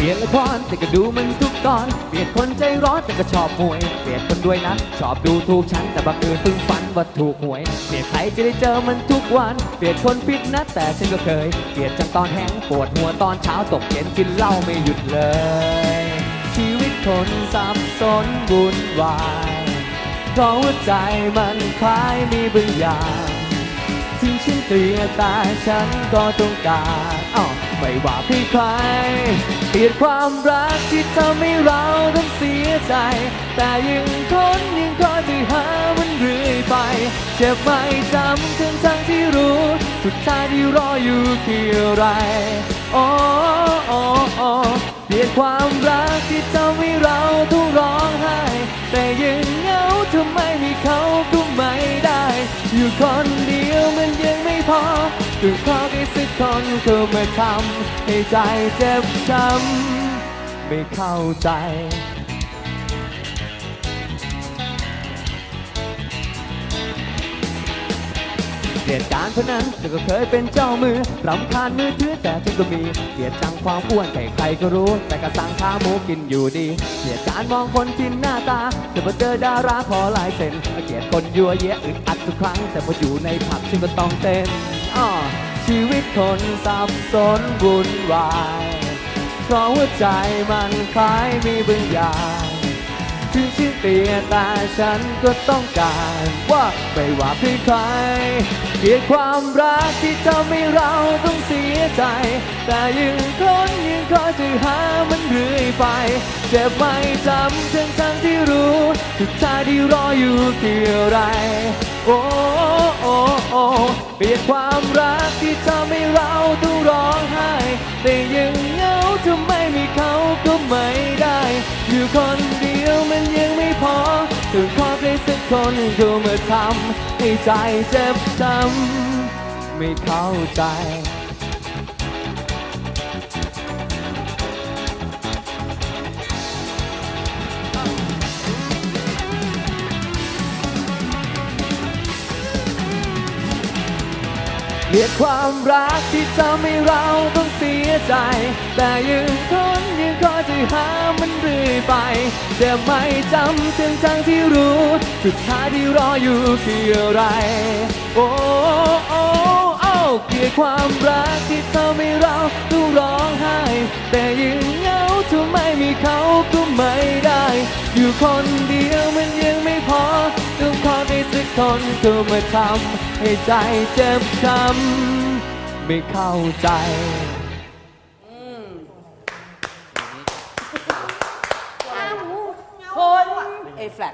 เปลี่ยนละครแต่ก็ดูมันทุกตอน เปลี่ยนคนใจร้อนแต่ก็ชอบมวย เปลี่ยนคนด้วยนะ ชอบดูถูกฉันแต่บังเอิญเพิ่งฝันว่าถูกหวย เปลี่ยนใครจะได้เจอมันทุกวัน เปลี่ยนคนผิดนะแต่ฉันก็เคย เปลี่ยนจังตอนแห้งปวดหัวตอนเช้าตกเย็นกินเหล้าไม่หยุดเลย ชีวิตคนสับสนวุ่นวายเพราะหัวใจมันคล้ายมีบางอย่างถึงฉันเกลียดแต่ฉันก็ต้องการ อ้าวไม่ว่าพี่ใครเกลียดความรักที่ทำให้เราต้องเสียใจ แต่ยังทนยังคอยไปหามันเรื่อยไป เจ็บไม่จำทั้งทั้งที่รู้ สุดท้ายที่รออยู่คืออะไรโอ้โอ้โอ้เปลี่ยนความรักที่ทำให้เราต้องร้องไห้ แต่ยังเหงาทำไมมีเขาก็ไม่ได้ อยู่คนเดียวมันยังไม่พอ ต้อขอใครสักคนเข้ามาทำให้ใจเจ็บช้ำไม่เข้าใจ เกลียดการพนันเธอก็เคยเป็นเจ้ามือรำคาญมือถือแต่ฉันก็มีเกลียดจังความอ้วนแต่ใครก็รู้ แต่ก็สั่งข้าหมูกินอยู่ดีเกลียดการมองคนที่หน้าตาแต่พอเจอดาราขอลายเซ็นเกลียดคนยั่วเยะอึดอัดทุกครั้ง แต่พออยู่ในผับฉันก็ต้องเต้น ชีวิตคนสับสนวุ่นวาย เพราะหัวใจมันคล้ายมีบางอย่างถึงฉันเปลี่ยแต่ฉันก็ต้องการว่าไม่ว่าเพื่ใครเกลียดความรักที่ทำให้เราต้องเสียใจ แต่ยังทนยังคอยจะหามันเรื่อยไป เจ็บไม่จำทั้งทั้งที่รู้สุดท้ายที่รออยู่คืออะไร โอ้โอ้โอ้เปลี่ยนความรักที่ทำให้เราต้องร้องไห้ แต่ยังเหงาถ้าไม่มีเขาก็ไม่ได้ อยู่คนเดียวมันยังไม่พอต้องขอใครสักคนก็มาทำให้ใจเจ็บช้ำไม่เข้าใจ เกลียดความรักที่ทำให้เราต้องเสียใจ แต่ยังทนยังคอยจะหามันเรื่อยไปแต่ไม่จำถึงทั้งที่รู้ สุดท้ายที่รออยู่คืออะไร โอ้โอ้โอ้เกลียดความรักที่ทำให้เราต้องร้องไห้ แต่ยังเหงาถ้าไม่มีเขาก็ไม่ได้ อยู่คนเดียวมัน ให้สักคนเข้ามาทำให้ใจเจ็บช้ำไม่เข้าใจคนเอแฟลต